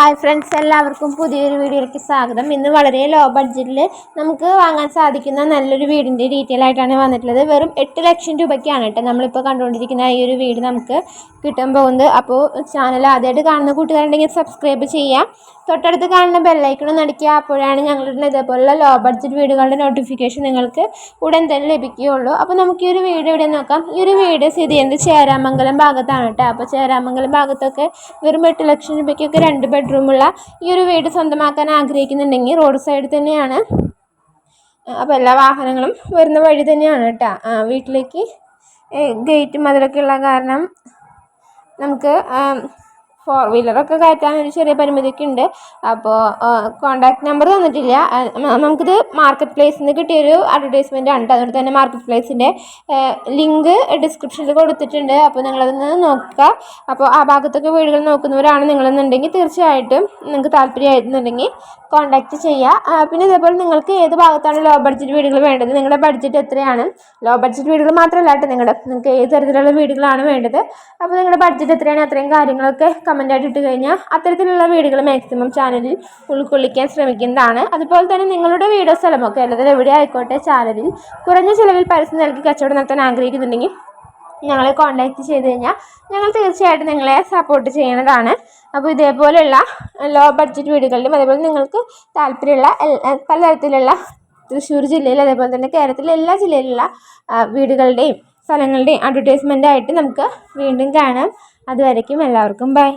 Hi friends എല്ലാവർക്കും പുതിയൊരു വീഡിയോയിലേക്ക് സ്വാഗതം. ഇന്ന് വളരെ ലോ ബഡ്ജറ്റിൽ നമുക്ക് വാങ്ങാൻ സാധിക്കുന്ന നല്ലൊരു വീടിന്റെ ഡീറ്റെയിൽ ആയിട്ടാണ് വന്നിട്ടുള്ളത്. വെറും എട്ട് ലക്ഷം രൂപയ്ക്കാണ് കേട്ടോ നമ്മളിപ്പോൾ കണ്ടുകൊണ്ടിരിക്കുന്ന ഈ ഒരു വീട് നമുക്ക് കിട്ടാൻ പോകുന്നത്. അപ്പോൾ ചാനൽ ആദ്യമായിട്ട് കാണുന്ന കൂട്ടുകാരുണ്ടെങ്കിൽ സബ്സ്ക്രൈബ് ചെയ്യാം. തൊട്ടടുത്ത് കാണുന്ന ബെല്ലൈക്കണം നടിക്കുക അപ്പോഴാണ് ഞങ്ങളുടെ ഇതേപോലുള്ള ലോ ബഡ്ജറ്റ് വീടുകളുടെ നോട്ടിഫിക്കേഷൻ നിങ്ങൾക്ക് ഉടൻ തന്നെ ലഭിക്കുകയുള്ളൂ. അപ്പോൾ നമുക്ക് ഈ ഒരു വീട് ഇവിടെ നോക്കാം? ഈ ഒരു വീട് സ്ഥിതി ചെയ്യുന്നത് ചേരാമംഗലം ഭാഗത്താണ് കേട്ടോ. അപ്പോൾ ചേരാമംഗലം ഭാഗത്തൊക്കെ വെറും എട്ട് ലക്ഷം രൂപയ്ക്കൊക്കെ രണ്ട് ബെഡ്റൂമുള്ള ഈ ഒരു വീട് സ്വന്തമാക്കാൻ ആഗ്രഹിക്കുന്നുണ്ടെങ്കിൽ റോഡ് സൈഡ് തന്നെയാണ്. അപ്പോൾ എല്ലാ വാഹനങ്ങളും വരുന്ന വഴി തന്നെയാണ് കേട്ടോ. വീട്ടിലേക്ക് ഗേറ്റും അതിലൊക്കെ ഉള്ള കാരണം നമുക്ക് ഫോർ വീലറൊക്കെ കയറ്റാൻ ഒരു ചെറിയ പരിമിതിയൊക്കെ ഉണ്ട്. അപ്പോൾ കോൺടാക്ട് നമ്പർ തന്നിട്ടില്ല. നമുക്കിത് മാർക്കറ്റ് പ്ലേസിൽ നിന്ന് കിട്ടിയൊരു അഡ്വർടൈസ്മെന്റ് ആണ് അതുകൊണ്ട് തന്നെ മാർക്കറ്റ് പ്ലേസിന്റെ ലിങ്ക് ഡിസ്ക്രിപ്ഷനിൽ കൊടുത്തിട്ടുണ്ട്. അപ്പോൾ നിങ്ങളതൊന്ന് നോക്കുക. അപ്പോൾ ആ ഭാഗത്തൊക്കെ വീടുകൾ നോക്കുന്നവരാണ് നിങ്ങളെന്നുണ്ടെങ്കിൽ തീർച്ചയായിട്ടും നിങ്ങൾക്ക് താല്പര്യമായിരുന്നുണ്ടെങ്കിൽ കോൺടാക്റ്റ് ചെയ്യുക പിന്നെ ഇതേപോലെ നിങ്ങൾക്ക് ഏത് ഭാഗത്താണ് ലോ ബഡ്ജറ്റ് വീടുകൾ വേണ്ടത്? നിങ്ങളുടെ ബഡ്ജറ്റ് എത്രയാണ്? ലോ ബഡ്ജറ്റ് വീടുകൾ മാത്രമല്ല നിങ്ങളുടെ. നിങ്ങൾക്ക് ഏത് തരത്തിലുള്ള വീടുകളാണ് വേണ്ടത്? അപ്പോൾ നിങ്ങളുടെ ബഡ്ജറ്റ് എത്രയാണ്? അത്രയും കാര്യങ്ങളൊക്കെ കമന്റായിട്ട് ഇട്ട് കഴിഞ്ഞാൽ അത്തരത്തിലുള്ള വീടുകൾ മാക്സിമം ചാനലിൽ ഉൾക്കൊള്ളിക്കാൻ ശ്രമിക്കുന്നതാണ്. അതുപോലെ തന്നെ നിങ്ങളുടെ വീടോ സ്ഥലമോ കേരളത്തിൽ എവിടെ ആയിക്കോട്ടെ ചാനലിൽ കുറഞ്ഞ ചിലവിൽ പരസ്യം നൽകി കച്ചവടം നടത്താൻ ആഗ്രഹിക്കുന്നുണ്ടെങ്കിൽ ഞങ്ങളെ കോൺടാക്റ്റ് ചെയ്ത് കഴിഞ്ഞാൽ ഞങ്ങൾ തീർച്ചയായിട്ടും നിങ്ങളെ സപ്പോർട്ട് ചെയ്യുന്നതാണ് അപ്പോൾ ഇതേപോലെയുള്ള ലോ ബഡ്ജറ്റ് വീടുകളിലും അതേപോലെ നിങ്ങൾക്ക് താല്പര്യമുള്ള പലതരത്തിലുള്ള തൃശ്ശൂർ ജില്ലയിൽ അതേപോലെ തന്നെ കേരളത്തിലെ എല്ലാ ജില്ലയിലുള്ള വീടുകളുടെയും സ്ഥലങ്ങളുടെയും അഡ്വർടൈസ്മെന്റ് ആയിട്ട് നമുക്ക് വീണ്ടും കാണാം. അതുവരയ്ക്കും എല്ലാവർക്കും ബൈ.